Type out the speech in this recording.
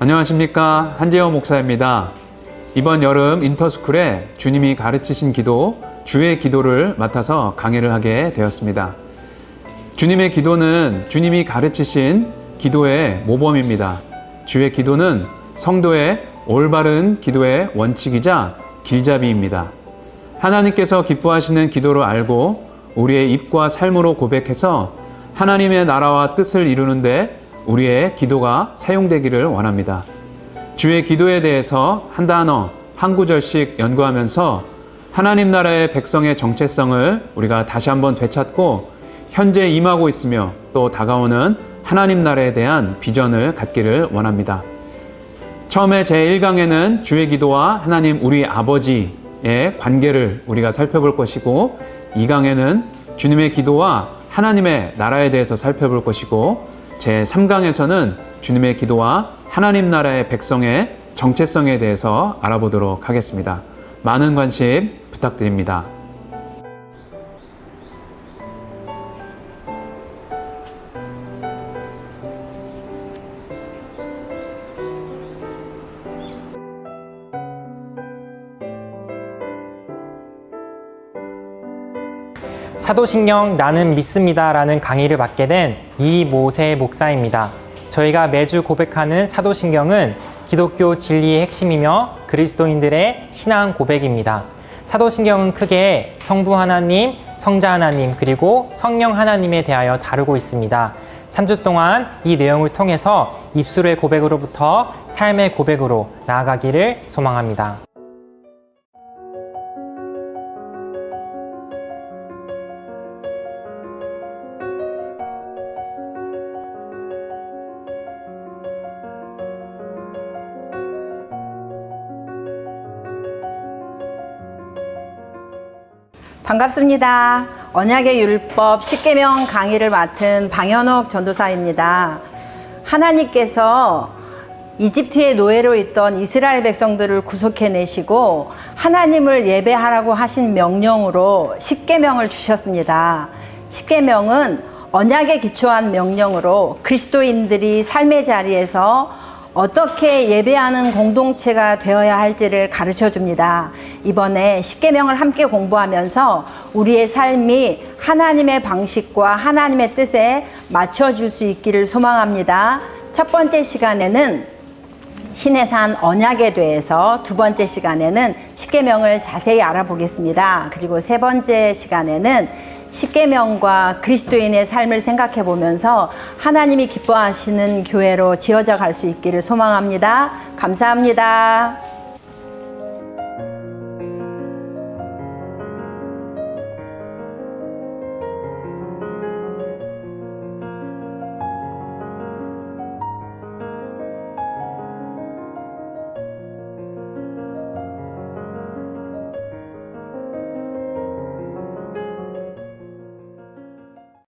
안녕하십니까 한재호 목사입니다. 이번 여름 인터스쿨에 주님이 가르치신 기도 주의 기도를 맡아서 강의를 하게 되었습니다. 주님의 기도는 주님이 가르치신 기도의 모범입니다. 주의 기도는 성도의 올바른 기도의 원칙이자 길잡이입니다. 하나님께서 기뻐하시는 기도를 알고 우리의 입과 삶으로 고백해서 하나님의 나라와 뜻을 이루는데 우리의 기도가 사용되기를 원합니다. 주의 기도에 대해서 한 단어, 한 구절씩 연구하면서 하나님 나라의 백성의 정체성을 우리가 다시 한번 되찾고 현재 임하고 있으며 또 다가오는 하나님 나라에 대한 비전을 갖기를 원합니다. 처음에 제1강에는 주의 기도와 하나님 우리 아버지 의 관계를 우리가 살펴볼 것이고 2강에는 주님의 기도와 하나님의 나라에 대해서 살펴볼 것이고 제 3강에서는 주님의 기도와 하나님 나라의 백성의 정체성에 대해서 알아보도록 하겠습니다. 많은 관심 부탁드립니다. 사도신경 나는 믿습니다 라는 강의를 맡게 된 이모세 목사입니다. 저희가 매주 고백하는 사도신경은 기독교 진리의 핵심이며 그리스도인들의 신앙 고백입니다. 사도신경은 크게 성부 하나님, 성자 하나님, 그리고 성령 하나님에 대하여 다루고 있습니다. 3주 동안 이 내용을 통해서 입술의 고백으로부터 삶의 고백으로 나아가기를 소망합니다. 반갑습니다. 언약의 율법 10계명 강의를 맡은 방현옥 전도사입니다. 하나님께서 이집트의 노예로 있던 이스라엘 백성들을 구속해 내시고 하나님을 예배하라고 하신 명령으로 10계명을 주셨습니다. 10계명은 언약에 기초한 명령으로 그리스도인들이 삶의 자리에서 어떻게 예배하는 공동체가 되어야 할지를 가르쳐 줍니다. 이번에 십계명을 함께 공부하면서 우리의 삶이 하나님의 방식과 하나님의 뜻에 맞춰줄 수 있기를 소망합니다. 첫 번째 시간에는 신의 산 언약에 대해서 두 번째 시간에는 십계명을 자세히 알아보겠습니다. 그리고 세 번째 시간에는 십계명과 그리스도인의 삶을 생각해 보면서 하나님이 기뻐하시는 교회로 지어져 갈 수 있기를 소망합니다. 감사합니다.